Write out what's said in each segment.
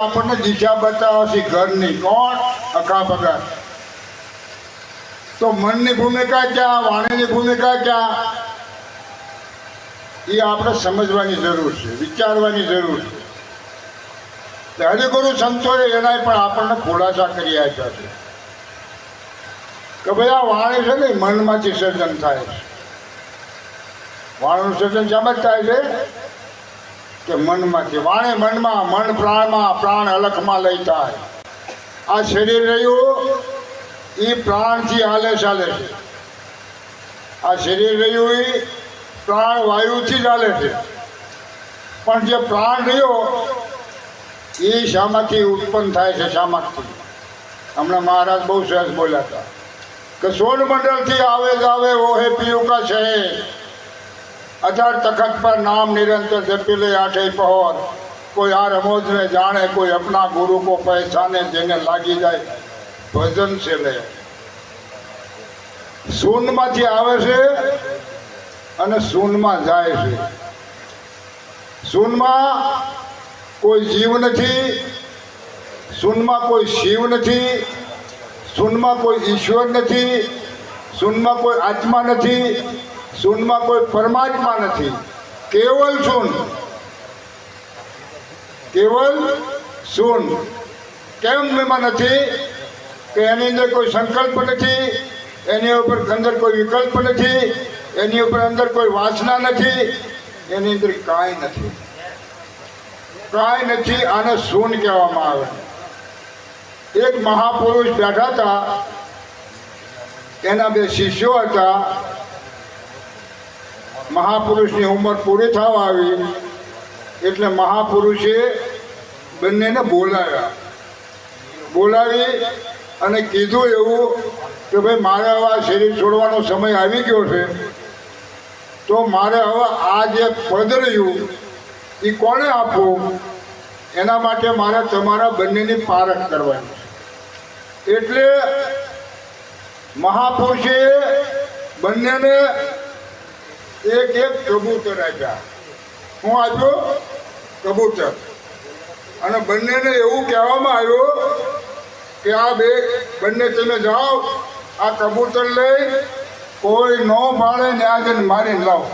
આપણને દિશા બતાવશે ઘરની કોણ? અકા પગાર તો મનની ભૂમિકા ક્યાં? વાણીની ભૂમિકા ક્યાં? એ આપણે સમજવાની જરૂર છે, વિચારવાની જરૂર છે. હરિગુરુ સંતોએ એનાય પણ આપણને ખુલાસા કરી આપ્યા છે. કે ભાઈ આ વાણી છે ને મનમાંથી સર્જન થાય છે. વાણીનું સર્જન શામાં થાય છે? કે મનમાંથી, વાણે મનમાં, મન પ્રાણમાં, પ્રાણ અલખમાં લઈ જાય. આ શરીર રહ્યું એ પ્રાણથી હાલે ચાલે છે. આ શરીર રહ્યું એ પ્રાણ વાયુથી હાલે છે. પણ જે પ્રાણ રહ્યો એ શામાંથી ઉત્પન્ન થાય છે, શામાંથી. હમણાં મહારાજ બહુ સરસ બોલ્યા હતા. કે સોન મંડળથી આવે જ આવે, ઓહે પિયુકા છે. અઢાર તખત પર નામ નિરંतर જપી લે આઠે પહોર. કોઈ આ રમોજ ને જાણે કોઈ અપના ગુરુ કો પહેચાને જેને લાગી જાય ભજન છે લે સૂનમાંથી આવે છે અને સૂનમાં જાય છે. સૂનમાં કોઈ જીવ નથી, સૂનમાં કોઈ શિવ નથી શૂન્યમાં કોઈ ઈશ્વર નથી, સૂનમાં કોઈ આત્મા નથી શૂન્યમાં કોઈ પરમાત્મા નથી. કેવલ શૂન કેવલ શૂન કેમ એમાં નથી? કે એની અંદર કોઈ સંકલ્પ નથી, એની ઉપર અંદર કોઈ વિકલ્પ નથી, એની ઉપર અંદર કોઈ વાસના નથી, એની અંદર કાંઈ નથી. કાંઈ નથી આને શૂન કહેવામાં આવે. એક મહાપુરુષ બેઠા હતા, એના બે શિષ્યો હતા મહાપુરુષની ઉંમર પૂરી થવા આવી. એટલે મહાપુરુષે બંનેને બોલાવ્યા. બોલાવી અને કીધું એવું કે ભાઈ, મારે હવે આ શરીર છોડવાનો સમય આવી ગયો છે. તો મારે હવે આ જે પદ રહ્યું એ કોણે આપવું? એના માટે મારે તમારા બંનેની પારખ કરવાની એટલે મહાપુરુષે બંનેને એક એક કબૂતર આપ્યા. હું આપ્યો? કબૂતર. અને બંનેને એવું કહેવામાં આવ્યું કે આ બે બંને તમે જાઓ, આ કબૂતર લઈ, કોઈ નો ભાળે ત્યાં જઈને મારીને લાવો.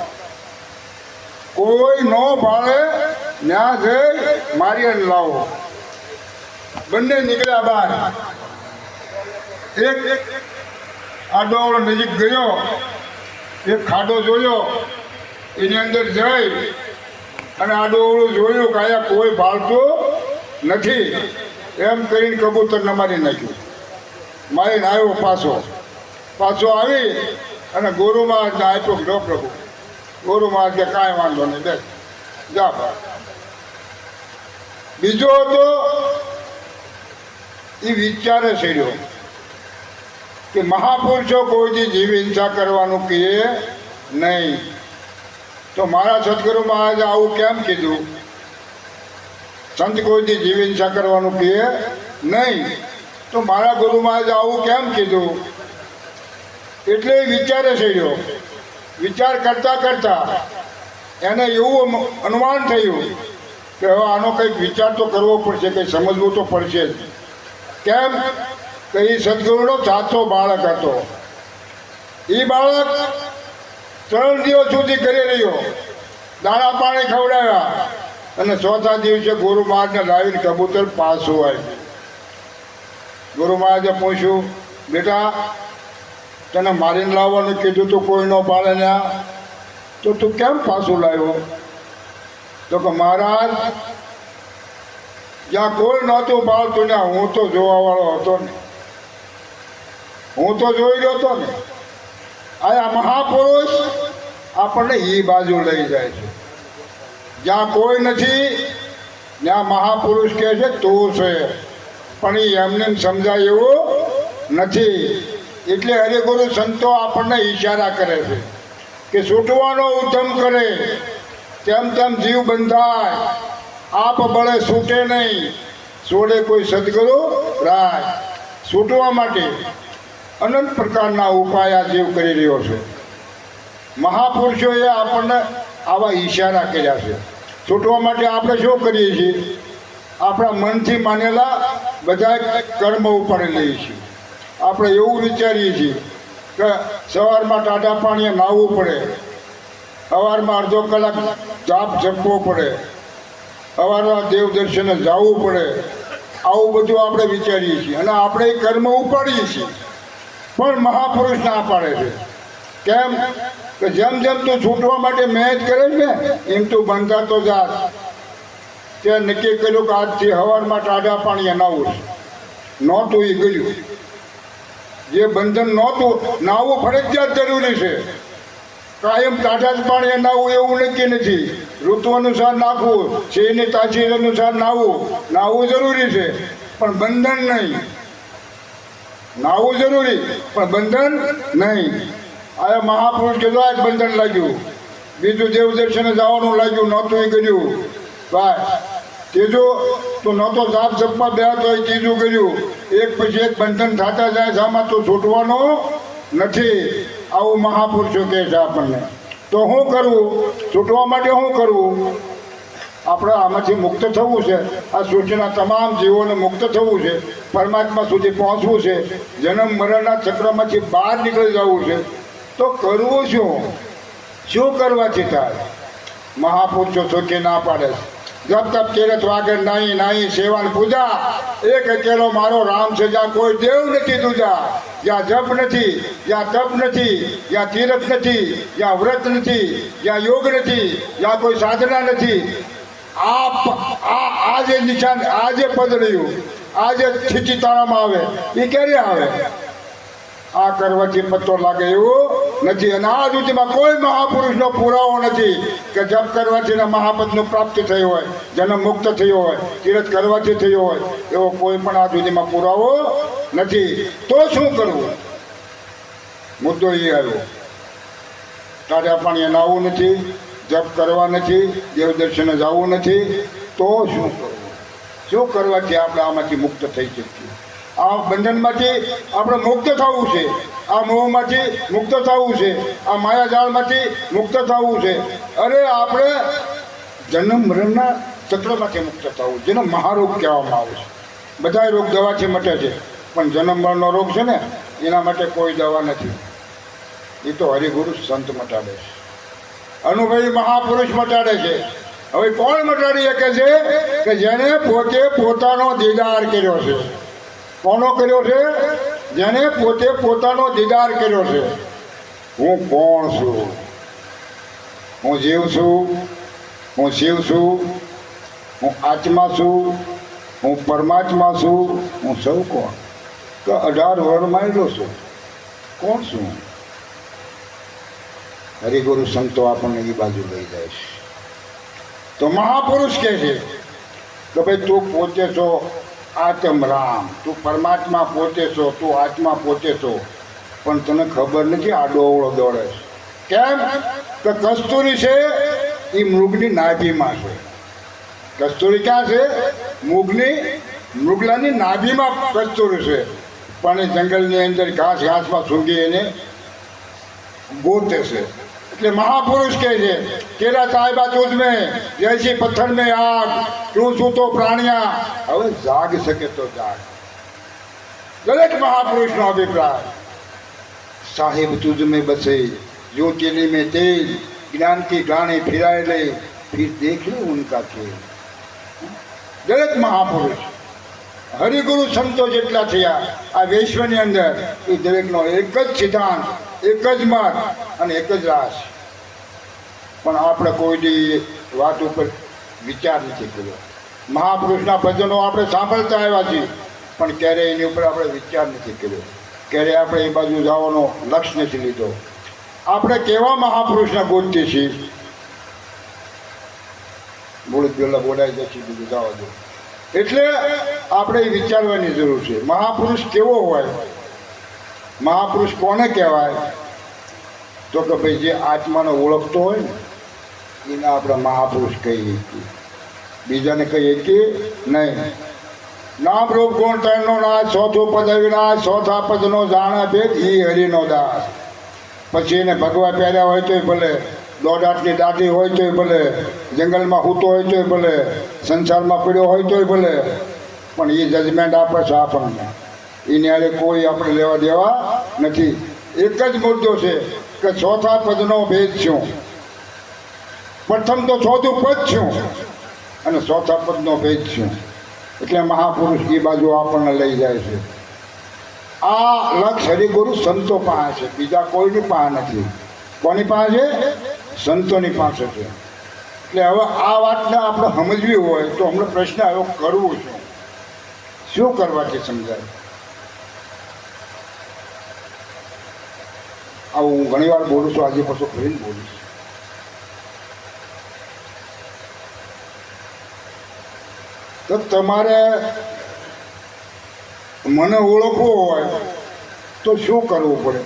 કોઈ નો ભાળે ત્યાં જઈ મારીને લાવો. બંને નીકળ્યા બહાર. એક આ ડોળ નજીક ગયો. એક ખાડો જોયો, એની અંદર જઈ અને આડું જોયું કે અહીંયા કોઈ ભાળતું નથી. એમ કરીને કબૂતરને મારી નાખ્યું. મારીને આવ્યો પાછો. પાછો આવી અને ગુરુ મહારાજને આપ્યો લો પ્રભુ, ગુરુ મહારાજ કે કાંઈ વાંધો નહીં, બેસ, જા બીજો હતો એ વિચારે છેડ્યો કે મહાપુરુષો કોઈથી જીવ હિંસા કરવાનું કહે નહીં. તો મારા સદગુરુ મહારાજે આવું કેમ કીધું? સંત કોઈથી જીવ કરવાનું કહે નહીં. તો મારા ગુરુ મહારાજે આવું કેમ કીધું? એટલે વિચારે વિચારે છેડ્યો વિચાર કરતા કરતા એને એવું અનુમાન થયું કે હવે આનો કંઈક વિચાર તો કરવો પડશે કંઈક સમજવું તો પડશે જ. કેમ? કે એ સદગુરુનો સાચો બાળક હતો. એ બાળક ત્રણ દિવસ સુધી કરી રહ્યો. દાણા પાણી ખવડાવ્યા. અને ચોથા દિવસે ગુરુ મહારાજને લાવીને કબૂતર પાછું આવ્યું. ગુરુ મહારાજે પૂછ્યું, બેટા, તને મારીને લાવવાનું કીધું તું કોઈ ન પાડે ને તો તું કેમ પાછું લાવ્યો? તો કે, મહારાજ, જ્યાં કોઈ નહોતું પાડતું ને હું તો જોવાવાળો હતો ને. હું તો જોઈ રહ્યો હતો ને. આ મહાપુરુષ આપણને એ બાજુ લઈ જાય છે. જ્યાં કોઈ નથી, ત્યાં મહાપુરુષ કહે છે, તું છે. પણ એ એમને સમજાય એવું નથી. એટલે હરિગુરુ સંતો આપણને ઈશારા કરે છે કે છૂટવાનો ઉત્તમ કરે. તેમ તેમ જીવ બંધાય. આપ બળે છૂટે નહીં. છોડે કોઈ સદગુરુ રાય. છૂટવા માટે અનંત પ્રકારના ઉપાય આ જીવ કરી રહ્યો છે. મહાપુરુષોએ આપણને આવા ઈશારા કર્યા છે. છૂટવા માટે આપણે શું કરીએ છીએ? આપણા મનથી માનેલા બધા કર્મ ઉપાડી લઈએ છીએ. આપણે એવું વિચારીએ છીએ કે સવારમાં ટાટા પાણીએ નાહવું પડે. સવારમાં અડધો કલાક જાપ જપવો પડે. સવારમાં દેવ દર્શને જવું પડે. આવું બધું આપણે વિચારીએ છીએ અને આપણે કર્મ ઉપાડીએ છીએ. પણ મહાપુરુષ ના પાડે છે. કેમ? કે જેમ જેમ તું છૂટવા માટે મહેનત કરે છે એમ તું જાત. તે નક્કી કર્યું કે આજથી હવારમાં ટાઢા પાણી નાવું છે. નહોતું એ ગયું જે બંધન નહોતું, નાવું ફરજિયાત જરૂરી છે. કાયમ ટાઢા જ પાણી નાવું એવું નક્કી નથી. ઋતુ અનુસાર નાખવું, સિંહની તાસીર અનુસાર નાવું. નાવું જરૂરી છે, પણ બંધન નહીં. નાવું જરૂરી, પણ બંધન નહીં. આ મહાપુરુષ કીધું જ બંધન લાગ્યું. બીજું દેવ દર્શને જવાનું લાગ્યું, નહોતું એ કર્યું. ભાઈ ત્રીજું, તો નહોતો જાપ જપમાં બે તો એ ત્રીજું કર્યું. એક પછી એક બંધન થતા જાય આમાં તો છૂટવાનો નથી. આવું મહાપુરુષો કહે છે આપણને. તો શું કરવું છૂટવા માટે શું કરવું આપણે આમાંથી મુક્ત થવું છે. આ સૃષ્ટિના તમામ જીવોને મુક્ત થવું છે. પરમાત્મા સુધી પહોંચવું છે. જન્મ મરણના ચક્રમાંથી બહાર નીકળી જવું છે. તો કરવું શું? શું કરવાથી થાય? મહાપુરુષો ચોખ્ખી ના પાડે છે. જપ તપ તીરથ વાગર નહીં, નાહી, સેવાન પૂજા. એક અકેલો મારો રામ છે, જ્યાં કોઈ દેવ નથી દૂજા. જ્યાં જપ નથી, જ્યાં તપ નથી, જ્યાં તીરથ નથી, જ્યાં વ્રત નથી, જ્યાં યોગ નથી, જ્યાં કોઈ સાધના નથી આ આ જે નિશાન આ જે આજે રહ્યું આ જે સ્થિતિ આવે એ ક્યારે આવે? આ કરવાથી પત્તો લાગે એવું નથી. અને આ સુધીમાં કોઈ મહાપુરુષનો પુરાવો નથી કે જપ કરવાથી મહાપદનું પ્રાપ્તિ થયું હોય જન્મ મુક્ત થયો હોય, તીરથ કરવાથી થયો હોય, એવો કોઈ પણ આ સુધીમાં પુરાવો નથી. તો શું કરવું? મુદ્દો એ આવ્યો. તાજા પાણીએ નાહવું નથી? જપ કરવા નથી, દેવ દર્શને જવું નથી, તો શું કરવું? શું કરવાથી આપણે આમાંથી મુક્ત થઈ શકીએ? આ બંધનમાંથી આપણે મુક્ત થવું છે. આ મોહમાંથી મુક્ત થવું છે. આ માયાજાળમાંથી મુક્ત થવું છે. અરે આપણે જન્મ મરણના ચક્રમાંથી મુક્ત થવું, જેને મહારોગ કહેવામાં આવે છે. બધા રોગ દવાથી મટે છે. પણ જન્મ મરણનો રોગ છે ને, એના માટે કોઈ દવા નથી. એ તો હરિગુરુ સંત મટાડે છે. અનુભવી મહાપુરુષ મટાડે છે. હવે કોણ મટાડી શકે છે? કે જેને પોતે પોતાનો દીદાર કર્યો છે. કોનો કર્યો છે? જેને પોતે પોતાનો દીદાર કર્યો છે. હું કોણ છું? હું જીવ છું. હું શિવ છું. હું આત્મા છું. હું પરમાત્મા છું. હું સૌ કોણ? તો અઢાર વર્ષમાં માંડ્યો છું. કોણ છું? હરિગુરુ સંતો આપણને એ બાજુ લઈ જાય છે. તો મહાપુરુષ કહે છે કે ભાઈ તું પોતે છો આત્મ રામ. તું પરમાત્મા પોતે છો, તું આત્મા પોતે છો. પણ તને ખબર નથી આ અવળો દોડે છે. કેમ? કે કસ્તુરી છે એ મૃગની નાભીમાં છે. કસ્તુરી ક્યાં છે? મૃગની, મૃગલાની નાભીમાં કસ્તુરી છે. પણ એ જંગલની અંદર ઘાસ ઘાસમાં સૂંઘી એને ગોતે છે. એટલે મહાપુરુષ કહે છે તેરા સાહેબા તુજ મેં જૈસી પથ્થર મેં આગ તું શું તો પ્રાણિયા હવે જાગ શકે તો જાગ દરેક મહાપુરુષનો અભિપ્રાય સાહેબ તુજ મેં બસે જ્યોતિલી में तेज ज्ञान की गाने फिराए ले फिर देख ले उनका खेल દરેક મહાપુરુષ હરિગુરુ સંતો જેટલા થયા આ વિશ્વની અંદર એ દરેકનો એક જ સિદ્ધાંત એક જ માર્ગ અને એક જ રાસ. પણ આપણે કોઈ વાત ઉપર વિચાર નથી કર્યો. મહાપુરુષના ભજનો આપણે સાંભળતા આવ્યા છીએ, પણ ક્યારેય એની ઉપર આપણે વિચાર નથી કર્યો. ક્યારેય આપણે એ બાજુ જવાનો લક્ષ્ય નથી લીધો. આપણે કેવા મહાપુરુષને ગોતીએ છીએ? બોલ, પેલા બોલાઈ જશે, બીજું જવા દો. એટલે આપણે એ વિચારવાની જરૂર છે. મહાપુરુષ કેવો હોય? મહાપુરુષ કોને કહેવાય? તો કે ભાઈ જે આત્માને ઓળખતો હોય ને, એને આપણે મહાપુરુષ કહીએ છીએ. બીજાને કહીએ કે નહીં. નામ રૂપ ગુણ ત્રણનો નાશ, ચોથું પદ અવિનાશ, ચોથા પદનો જાણા ભેદ એ હરિનો દાસ. પછી એને ભગવા પહેર્યા હોય તોય ભલે દોઢ દાટી હોય તોય ભલે, જંગલમાં હૂતો હોય તોય ભલે, સંસારમાં પીડ્યો હોય તોય ભલે, પણ એ જજમેન્ટ આપે છે આપણને. એની કોઈ આપણે લેવા દેવા નથી. એક જ મુદ્દો છે કે ચોથા પદનો ભેદ છું પ્રથમ તો ચોથું પદ છું અને ચોથા પદનો ભેદ છું એટલે મહાપુરુષ એ બાજુ આપણને લઈ જાય છે. આ લક્ષ હરિગુરુ સંતો પાસે છે. બીજા કોઈની પાસે નથી. કોની પાસે છે? સંતોની પાસે છે. એટલે હવે આ વાતને આપણે સમજવી હોય તો અમને પ્રશ્ન આવ્યો, કરવું શું? શું કરવાથી સમજાય? આવું હું ઘણી વાર બોલું છું, આજે પાછો ફરીને છું. તો તમારે મને ઓળખવું હોય તો શું કરવું પડે?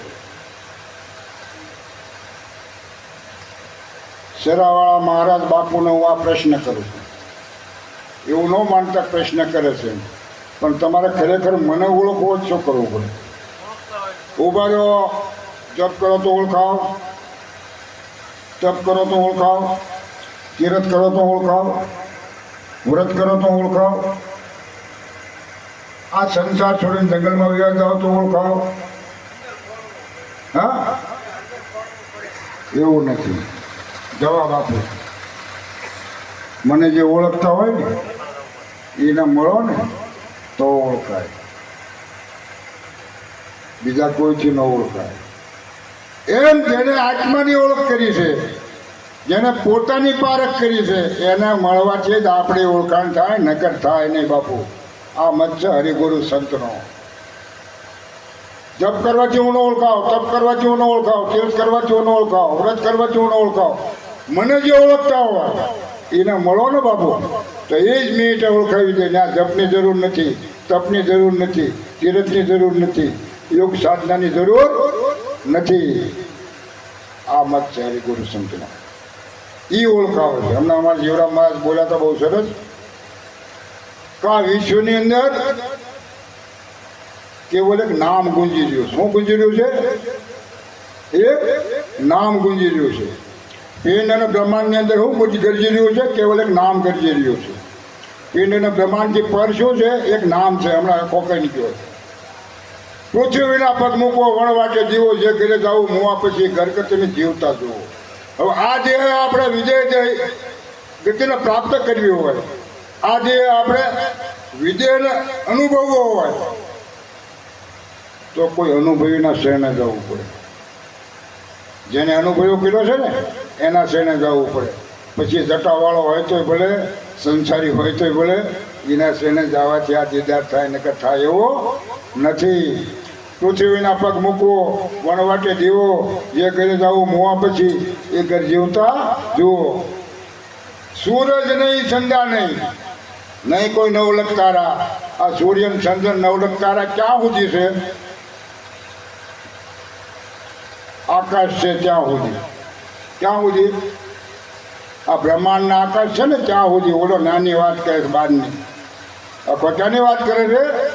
શેરાવાળા મહારાજ બાપુને હું આ પ્રશ્ન કરું છું. એવું ન માનતા પ્રશ્ન કરે છે. પણ તમારે ખરેખર મને ઓળખવો જ શું કરવું પડે? ઊભા રહ્યો જપ કરો તો ઓળખાવ. જપ કરો તો ઓળખાવ. કિરત કરો તો ઓળખાવ. વ્રત કરો તો ઓળખાવ. આ સંસાર છોડીને જંગલમાં વિવાહ જાઓ તો ઓળખાવ. હા? એવું નથી. જવાબ આપો. મને જે ઓળખતા હોય ને, એને મળો ને, તો ઓળખાય. બીજા કોઈથી ન ઓળખાય. એમ જેને આત્માની ઓળખ કરી છે જેને પોતાની પારખ કરી છે, એને મળવાથી જ આપણી ઓળખાણ થાય, નકર થાય નહીં બાપુ. આ મત છે હરિગુરુ સંતનો. જપ કરવાથી હું ન ઓળખાવ તપ કરવાથી હું ન ઓળખાવ તીર્થ કરવાથી હું ન ઓળખાવ વ્રત કરવાથી હું ન ઓળખાવ મને જે ઓળખતા હોય, એને મળો ને બાપુ. તો એ જ મિનિટે ઓળખાવી દે, ના જપની જરૂર નથી, તપની જરૂર નથી, તીરથની જરૂર નથી, યોગ સાધનાની જરૂર નથી. આ મત છે હરિગુરુ સંતનો એ ઓળખાવે છે. હમણાં અમારા જીવરામ મહારાજ બોલ્યા તો બહુ સરસ. કે વિશ્વની અંદર કેવલ એક નામ ગુંજી રહ્યું શું ગુંજી રહ્યું છે? એક નામ ગુંજી રહ્યું છે. પિંડ અને બ્રહ્માંડની અંદર શું ગુંજી ગરજી રહ્યું છે? કેવલ એક નામ ગરજી રહ્યું છે. પિંડ અને બ્રહ્માંડથી પર શું છે? એક નામ છે. હમણાં કોકાઈ ગયો પૃથ્વીના પગ મૂકો વણવાટે જીવો જે ઘરે જાવું મુવા પછી ઘર તમે જીવતા જુઓ હવે આ જે આપણે વિજય જે ગતિને પ્રાપ્ત કરવી હોય. આ જે આપણે વિજયને અનુભવવો હોય. તો કોઈ અનુભવીના શરણે જવું પડે. જેને અનુભવ કર્યો છે ને, એના શરણે જવું પડે. પછી જટાવાળો હોય તોય ભલે, સંસારી હોય તોય ભલે, એના શરણે જવાથી આ દીદાર થાય, નકર થાય એવો નથી. પૃથ્વીના પગ મૂકવો, વણવાટે દેવો જે ઘરે જવું મોવા પછી એ ઘર જીવતા જુઓ. સૂરજ નહીં સંધ્યા નહીં. નહીં કોઈ નવલક તારા આ સૂર્ય ચંદ્ર નવલક તારા ક્યાં સુધી છે? આકાશ છે ત્યાં સુધી. ક્યાં સુધી? આ બ્રહ્માંડના આકાશ છે ને ત્યાં સુધી. ઓલો નાની વાત કરે છે આ ખોટાની વાત કરે છે?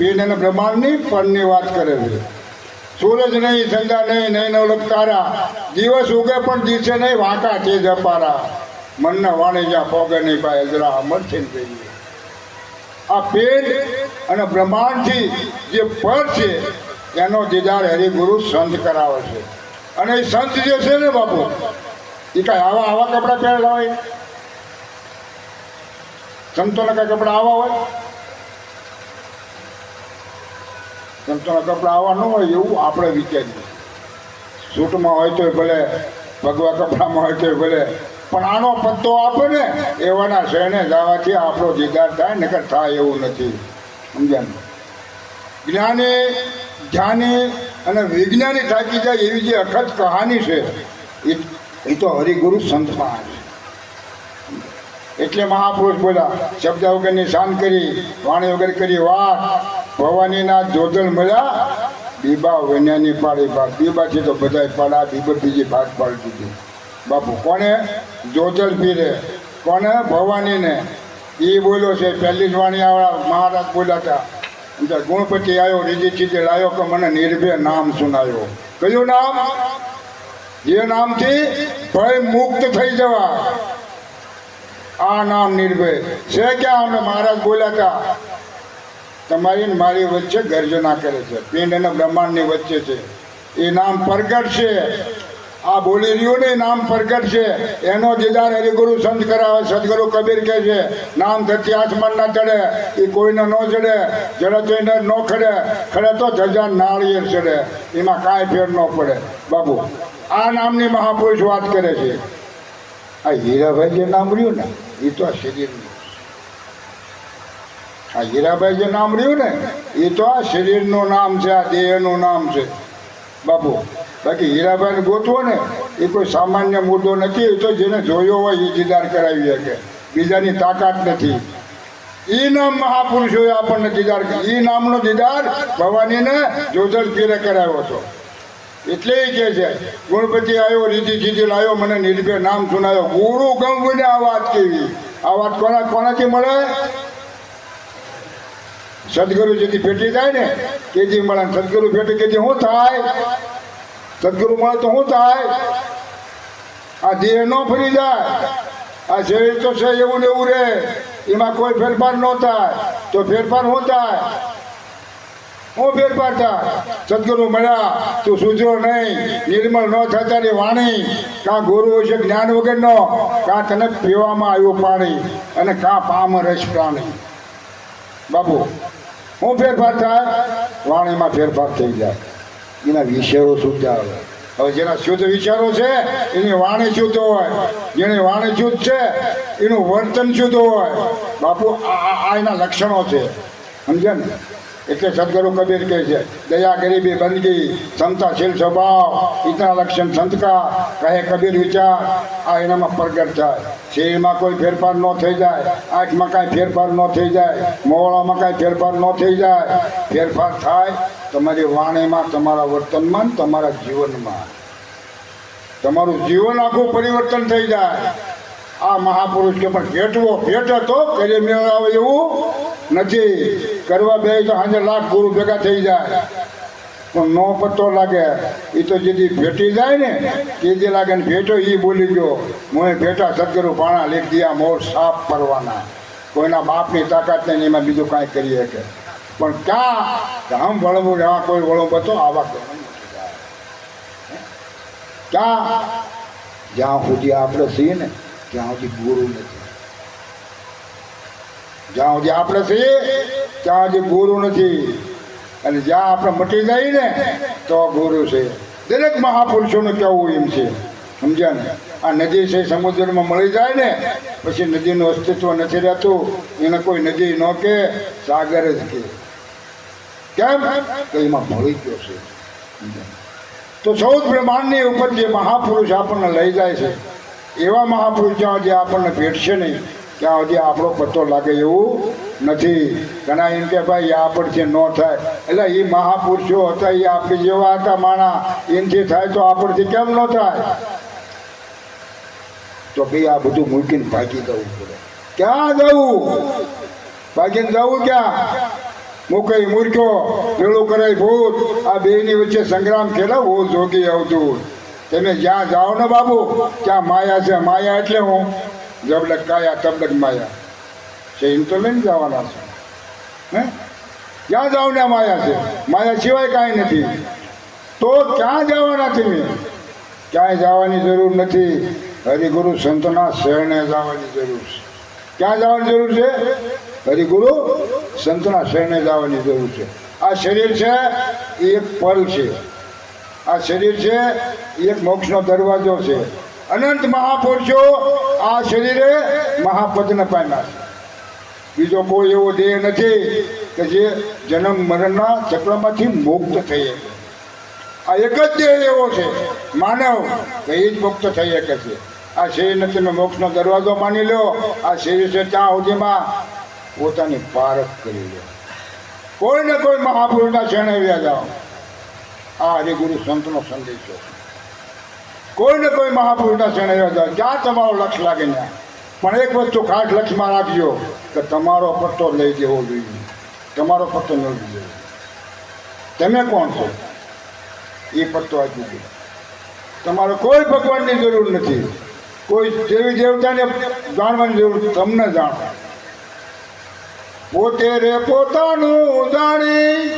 પીન અને બ્રહ્માંડની ફળની વાત કરે છે. સૂરજ નહીં સંધ્યા નહીં નહીં, નવલક તારા. દિવસ ઉગે પણ દિવસે નહીં, વાંકા છે જપારા. મનના વાણી જ્યાં પોગે નહીં પાય જરા અમર છે આ પેટ અને બ્રહ્માંડથી જે ફળ છે, એનો દીદાર હરિગુરુ સંત કરાવે છે. અને એ સંત જે છે ને બાપુ, એ કાંઈ આવા આવા કપડાં પહેરેલા હોય? સંતોના કાંઈ કપડાં આવા હોય? સંતોના કપડાં આવા ન હોય એવું આપણે વિચારીએ. સૂટમાં હોય તોય ભલે, ભગવા કપડામાં હોય તોય ભલે. પણ આનો પત્તો આપે ને, એવાના શહેરને જવાથી આપણો જીગાર થાય, નકર થાય એવું નથી. સમજ્યા ને? જ્ઞાની જ્ઞાની અને વિજ્ઞાની થાકી જાય એવી જે અખત કહાની છે, એ એ તો હરિગુરુ સંતમાં છે. એટલે મહાપુરુષ બોલ્યા, શબ્દ વગરની શાન કરી, વાણી વગર કરી વાત. ભવાનીના જોધલ મળ્યા, બીબા વન્યાની પાડી ભાગ. બીબાથી તો બધાય પાડા બીબર બીજી ભાગ પાડી દીધી. બાપુ કોને જોધલ પીરે? કોને ભવાનીને. એ બોલ્યો છે, પહેલી જ વાણી આવડા મહારાજ બોલ્યા હતા. ગુણપતિ આવ્યો રીજી ચીજે લાવ્યો કે મને નિર્ભય નામ સુનાયો. કયું નામ? જે નામથી ભય મુક્ત થઈ જવા. આ નામ નિર્ભય. છે ક્યાં અમે મહારાજ બોલ્યા હતા, તમારી મારી વચ્ચે ગર્જના કરે છે. પિંડ અને બ્રહ્માંડની વચ્ચે છે. એ નામ પ્રગટ છે. આ બોલી રહ્યું ને નામ પ્રગટ છે. એનો દીદાર હરિગુરુ સંત કરાવે, સદગુરુ કબીર કહે છે, નામ થતી આસમાન ના ચડે, એ કોઈને ન ચડે જડે તો એને ન ખડે ખડે તો ધજા નાળિયેર ચડે, એમાં કાંઈ ફેર ન પડે. બાબુ આ નામની મહાપુરુષ વાત કરે છે. આ હીરાભાઈ જે નામ રહ્યું ને એ તો આ શરીરનું. આ હીરાભાઈ જે નામ રહ્યું ને એ તો આ શરીરનું નામ છે, આ દેહનું નામ છે. બાપુ, બાકી હીરાભાઈને ગોતવો ને એ કોઈ સામાન્ય મુદ્દો નથી એ તો જેને જોયો હોય એ જીદાર કરાવી શકે. બીજાની તાકાત નથી. ઈ નામ મહાપુરુષોએ આપણને દીદાર ઈ નામનો દીદાર ભવાનીને જોજલ પીરે કરાવ્યો હતો. એટલે એ કહે છે, ગણપતિ આવ્યો રીતિ સીધી લાવ્યો મને નિર્ભય નામ સુનાયો. ગુરુ ગંગુને આ વાત કેવી? આ વાત કોના, કોનાથી મળે? સદગુરુ જેથી ભેટી જાય ને, તેથી મળે સદગુરુ ભેટે કેજી શું થાય? સદગુરુ મળે તો શું થાય? આ દેહ ન ફરી જાય. આ શરીર તો છે એવું ને એવું રહે એમાં કોઈ ફેરફાર ન થાય. તો ફેરફાર શું થાય? હું ફેરફાર થાય સદગુરુ મળ્યા. તું સુધરો નહીં. નિર્મળ ન થતાની વાણી. કાં ગુરુ છે જ્ઞાન વગરનો? કાં તને પીવામાં આવ્યું પાણી અને કાં પામ રસ પ્રાણી. બાબુ હું ફેરફાર થાય વાણીમાં ફેરફાર થઈ જાય. એના વિચારો શુદ્ધ આવે. હવે જેના શુદ્ધ વિચારો છે, એની વાણી શુદ્ધ હોય. જેની વાણી શુદ્ધ છે, એનું વર્તન શુદ્ધ હોય. બાપુ આ એના લક્ષણો છે. સમજ્યા ને? એટલે સદગુરુ કબીર કહે છે, દયા ગરીબી, બંદગી, ક્ષમતાશીલ સ્વભાવ ઇતના લક્ષણ સંતકા, કહે કબીર વિચાર, આ એનામાં પ્રગટ થાય. શરીરમાં કોઈ ફેરફાર ન થઈ જાય, આંખમાં કાંઈ ફેરફાર ન થઈ જાય મોળામાં કાંઈ ફેરફાર ન થઈ જાય. ફેરફાર થાય તમારી વાણીમાં, તમારા વર્તનમાં તમારા જીવનમાં. તમારું જીવન આખું પરિવર્તન થઈ જાય. આ મહાપુરુષ કે પણ ભેટવો, ભેટ તો કરે મેળાવે એવું નથી. કરવા બે તો સાંજે લાખ ગુરુ ભેગા થઈ જાય. પણ નો પત્તો લાગે. એ તો જેથી ભેટી જાય ને તેથી લાગે ને ભેટો એ બોલી ગયો. મોએ ભેટા સદગુરુ પાણા લેખ દિયા, મોર સાફ કરવાના કોઈના બાપની તાકાત નહીં, એમાં બીજું કાંઈ કરી શકે. પણ ક્યાં ધામ વળવું એવા કોઈ વળો બતો, આવા ક્યાં? જ્યાં સુધી આપણે છીએ ને ત્યાં સુધી ગુરુ નથી. જ્યાં સુધી આપણે છીએ, ત્યાં સુધી ગુરુ નથી. અને જ્યાં આપણે મટી જાય ને તો ગુરુ છે. દરેક મહાપુરુષોનું કહેવું એમ છે. સમજ્યા ને? આ નદી છે, સમુદ્રમાં મળી જાય ને, પછી નદીનું અસ્તિત્વ નથી રહેતું. એને કોઈ નદી ન કે, સાગર જ કે. કેમ? તો એમાં મળી ગયો છે. તો ચૌદ બ્રહ્માંડની ઉપર જે મહાપુરુષ આપણને લઈ જાય છે એવા મહાપુરુષ સુધી આપણને ભેટશે નહીં, ત્યાં સુધી આપણો પત્તો લાગે એવું નથી. ઘણા એમ કે ભાઈ આ આપણથી ન થાય. એટલે એ મહાપુરુષો હતા એ આપણે જેવા હતા માણા. એનથી થાય તો આપણથી કેમ ન થાય? તો ભાઈ, આ બધું મૂકીને ભાગી જવું પડે. ક્યાં જવું? ભાગીને જવું ક્યાં? મુકઈ મૂર્ખ્યો પેલું કરાય ભૂત. આ બેની વચ્ચે સંગ્રામ ખેલા હું જોગી આવતું. તમે જ્યાં જાઓ ને બાબુ ત્યાં માયા છે. માયા એટલે હું? જબડક કાયા તબડક માયા. છે, એમ તો લઈને જવાના છે. હે? ક્યાં જાઓ ને માયા છે. માયા સિવાય કાંઈ નથી. તો ક્યાં જવાના તમે? ક્યાંય જવાની જરૂર નથી. હરિગુરુ સંતના શરણે જવાની જરૂર છે. ક્યાં જવાની જરૂર છે? હરિગુરુ સંતના શરણે જવાની જરૂર છે. આ શરીર છે, એ એક પલ છે. આ શરીર છે એક મોક્ષનો દરવાજો છે. અનંત મહાપુરુષો આ શરીરે મહાપદને પામ્યા છે. બીજો કોઈ એવો દેહ નથી કે જે જન્મ મરણના ચક્રમાંથી મુક્ત થઈ આ એક જ દેહ એવો છે, માનવ, કે એ જ મુક્ત થઈ શકે છે. આ શરીરને તમે મોક્ષનો દરવાજો માની લો, આ શરીર છે ત્યાં સુધીમાં પોતાની પારખ કરી લો. કોઈ ને કોઈ મહાપુરુષના શરણે વ્યા જાઓ આ હરિગુરુ સંતનો સંદેશો કોઈ ને કોઈ મહાપુરુષના શરણે હતા ક્યાં તમારો લક્ષ લાગે ને? પણ એક વસ્તુ ખાસ લક્ષમાં રાખજો, કે તમારો પત્તો લઈ જવો જોઈએ. તમારો પત્તો ન દેવો તમે કોણ છો? એ પત્તો આપી દો. તમારે કોઈ ભગવાનની જરૂર નથી. કોઈ દેવી દેવતાને જાણવાની જરૂર તમને જાણો પોતે રે પોતાનું જાણી.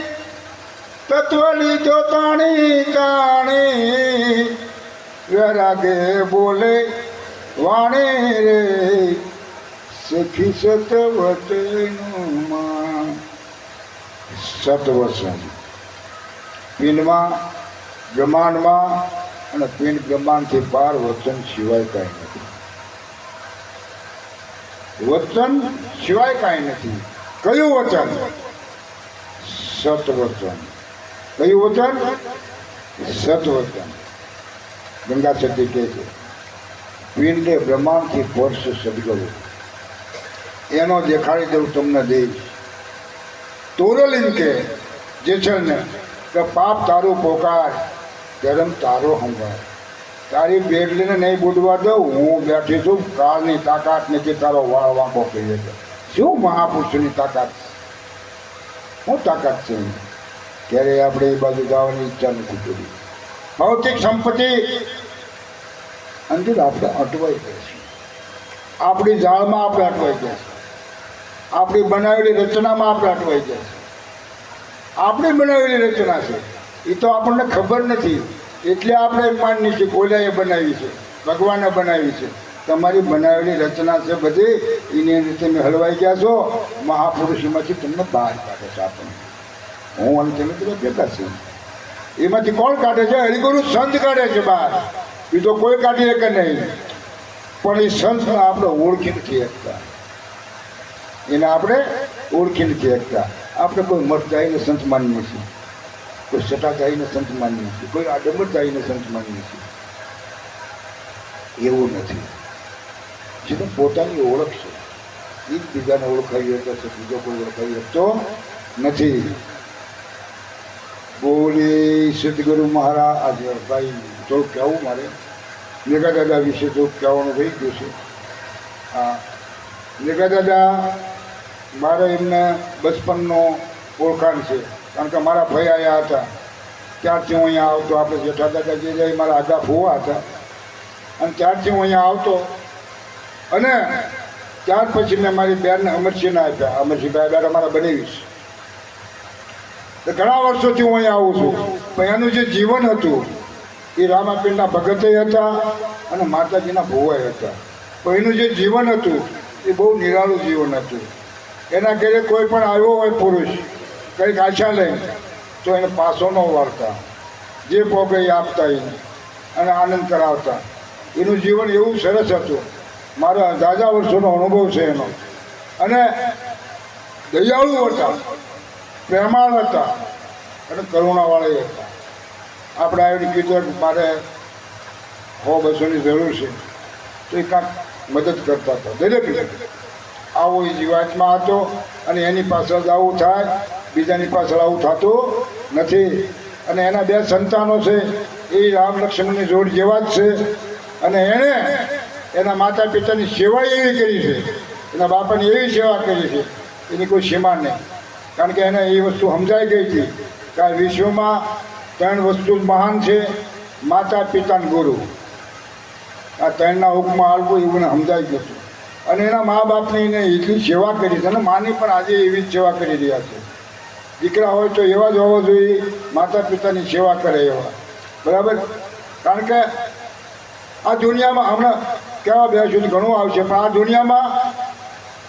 તત્વ તો તાણી તાણી વેરાગે બોલે, વાણી રે, સખી સતવતનું માં સતવસન. પિનમાં બ્રહ્માંડમાં અને પિન બ્રહ્માંડથી પાર વચન સિવાય કાંઈ નથી. વચન સિવાય કાંઈ નથી. કયું વચન? સતવચન કયું વચન? સતવચન ગંગા સતી કહે છે, પિંડે બ્રહ્માંડથી સ્પર્શ સદગવો એનો દેખાડી દઉં તમને દઈશ તોરલિંગ કે ને, કે પાપ તારું પોકાર, ધર્મ તારો સંભાળ તારી બેડલીને નહીં બુડવા દઉં, હું બેઠી છું કાળની તાકાત નથી તારો વાળ વાંકો કહીએ શું મહાપુરુષની તાકાત? શું તાકાત છે ત્યારે આપણે એ બાજુ જવાની ઈચ્છા નથી કરી. ભૌતિક સંપત્તિ. અંદર આપણે અટવાઈ ગયા છીએ. આપણી જાળમાં આપણે અટવાઈ ગયા છીએ. આપણી બનાવેલી રચનામાં આપણે અટવાઈ ગયા છીએ. આપણી બનાવેલી રચના છે. એ તો આપણને ખબર નથી. એટલે આપણે એમ માનીએ છીએ કોલાએ બનાવી છે. ભગવાને બનાવી છે. તમારી બનાવેલી રચના છે બધી. એની અંદર તમે હલવાઈ ગયા છો. મહાપુરુષોમાંથી તમને બહાર કાઢે છે આપણને. હું અને બધા ભેગા છે એમાંથી કોણ કાઢે છે? હરિગુરુ સંત કાઢે છે બહાર. બીજો કોઈ કાઢી શકે નહીં. પણ એ સંતને આપણે ઓળખી નથી શકતા. એને આપણે ઓળખી નથી શકતા. આપણે કોઈ મઠજાઈને સંત માનીએ છીએ. કોઈ સટાચાઈને સંત માનીએ છીએ. કોઈ આડંબરજાઈને સંત માનીએ છીએ. એવું નથી. જેને પોતાની ઓળખ છે. એકબીજાને ઓળખાવી શકતો છે બીજો કોઈ ઓળખાવી શકતો નથી. બોલે સદગુરુ મહારાજ ભાઈ થોડુંક કહેવું મારે મેઘા દાદા વિશે થોડુંક કહેવાનું થઈ ગયું છે. હા મેઘા દાદા મારે એમને બચપનનો ઓળખાણ છે, કારણ કે મારા ભાઈ આવ્યા હતા. ત્યારથી હું અહીંયા આવતો, આપણે જેઠા દાદા જે જાય મારા આગા ફોવા હતા. અને ત્યારથી હું અહીંયા આવતો, અને ત્યાર પછી મેં મારી બેનને અમરસિંહને આપ્યા. અમરસિંહભાઈ બેન અમારા બનાવીશ ઘણા વર્ષોથી હું અહીંયા આવું છું. પણ એનું જે જીવન હતું, એ રામાપીરના ભગતે હતા અને માતાજીના ભુવાઈ હતા. પણ એનું જે જીવન હતું, એ બહુ નિરાળું જીવન હતું. એના ઘરે કોઈ પણ આવ્યો હોય પુરુષ, કંઈક આશા લઈ તો એને પાસો ન વાળતા જે પોગે એ આપતા એને અને આનંદ કરાવતા. એનું જીવન એવું સરસ હતું. મારા દાદા વર્ષોનો અનુભવ છે એનો. અને દયાળુ હતા. પ્રેમાળ હતા અને કરુણાવાળા હતા. આપણે આવીને કીધું મારે હો બસોની જરૂર છે. તો એ કાંઈક મદદ કરતા હતા. દરેક રીતે આવો એ જીવાતમાં હતો અને એની પાછળ આવું થાય, બીજાની પાછળ આવું થતું નથી. અને એના બે સંતાનો છે, એ રામ લક્ષ્મણની જોડ જેવા જ છે. અને એણે એના માતા પિતાની સેવા એવી કરી છે. એના બાપાની એવી સેવા કરી છે. એની કોઈ સીમા નહીં. કારણ કે એને એ વસ્તુ સમજાઈ ગઈ હતી કે આ વિશ્વમાં ત્રણ વસ્તુ મહાન છે, માતા, પિતા અને ગુરુ. આ ત્રણના હુકમાં હાલવું એવું સમજાઈ ગયું હતું. અને એના મા બાપની એને એટલી સેવા કરી છે અને માની પણ આજે એવી જ સેવા કરી રહ્યા છે. દીકરા હોય તો એવા જ હોવા જોઈએ, માતા, પિતાની સેવા કરે એવા. બરાબર? કારણ કે આ દુનિયામાં હમણાં કહેવા બે સુધી ઘણું આવશે, પણ આ દુનિયામાં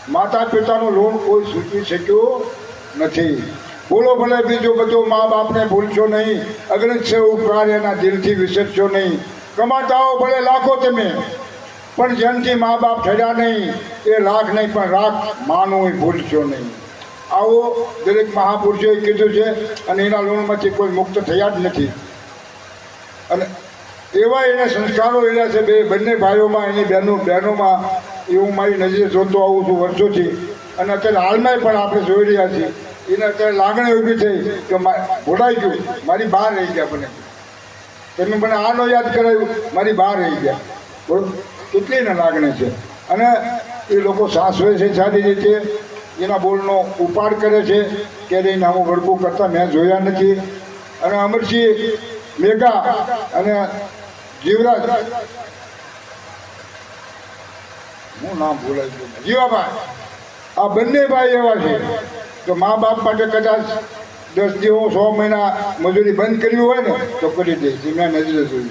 માતા, પિતાનું લોન કોઈ સૂચવી શક્યું નથી. ભૂલો ભલે બીજું બધું મા બાપને ભૂલશો નહીં અગ્નિત છે ઉપકાર એના દિલથી વિસરશો નહીં. કમાતાઓ ભલે લાખો તમે, પણ જેનથી મા બાપ ઠર્યા નહીં, એ લાખ નહીં, પણ રાખ માનું ભૂલશો નહીં. આવો દરેક મહાપુરુષોએ કીધું છે, અને એના લોનમાંથી કોઈ મુક્ત થયા જ નથી. અને એવા એને સંસ્કારો એના છે, બે બંને ભાઈઓમાં, એની બહેનો બહેનોમાં એ હું મારી નજરે જોતો આવું છું વર્ષોથી. અને અત્યારે હાલમાં પણ આપણે જોઈ રહ્યા છીએ. એને અત્યારે લાગણી ઊભી થઈ કે ભોળાઈ ગયું. મારી બહાર રહી ગયા મને. તમે મને આ નો યાદ કરાવ્યું, મારી બહાર રહી ગયા. બોલો કેટલી ને લાગણી છે? અને એ લોકો સાસવે છે સારી રીતે એના બોલનો ઉપાડ કરે છે, કે એને હું વળગું કરતા મેં જોયા નથી. અને અમરસિંહ મેઘા અને જીવરાજ. હું નામ ભૂલાઈ ગયું. જીવાભાઈ આ બંને ભાઈ એવા છે તો મા બાપ માટે કદાચ દસ દિવસ સો મહિના મજૂરી બંધ કરવી હોય ને, તો કરી દે. મેં નજરે જોયું.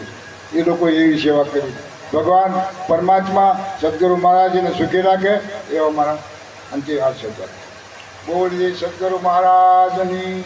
એ લોકો એવી સેવા કરી. ભગવાન પરમાત્મા સદગુરુ મહારાજને સુખી રાખે, એવા મારા અંતિમ આશીર્વાદ બોલીએ, સદગુરુ મહારાજની